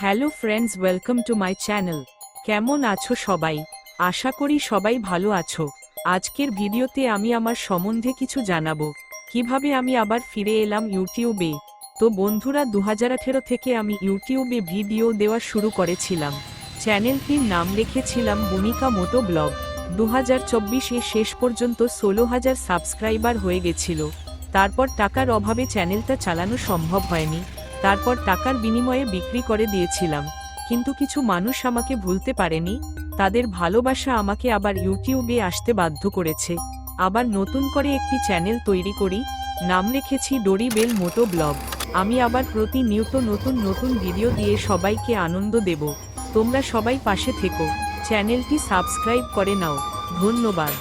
Hello friends, welcome to my channel. কেমন আছো সবাই? আশা করি সবাই ভালো আছো। আজকের ভিডিওতে আমি আমার সম্বন্ধে কিছু জানাব। কীভাবে আমি আবার ফিরে এলাম ইউটিউবে? তো বন্ধুরা দু হাজার আঠেরো থেকে আমি ইউটিউবে ভিডিও দেওয়া শুরু করেছিলাম। চ্যানেলটির নাম রেখেছিলাম ভূমিকা মোটো ব্লগ। দু হাজার চব্বিশে শেষ পর্যন্ত ষোলো হাজার সাবস্ক্রাইবার হয়ে গেছিল। তারপর টাকার অভাবে চ্যানেলটা চালানো সম্ভব হয়নি। তারপর টাকার বিনিময়ে বিক্রি করে দিয়েছিলাম। কিন্তু কিছু মানুষ আমাকে ভুলতে পারেনি, তাদের ভালোবাসা আমাকে আবার ইউটিউবে আসতে বাধ্য করেছে। আবার নতুন করে একটি চ্যানেল তৈরি করি, নাম রেখেছি ডোরি বেল মোটো ব্লগ। আমি আবার প্রতিনিয়ত নতুন নতুন ভিডিও দিয়ে সবাইকে আনন্দ দেব। তোমরা সবাই পাশে থেকো। চ্যানেলটি সাবস্ক্রাইব করে নাও। ধন্যবাদ।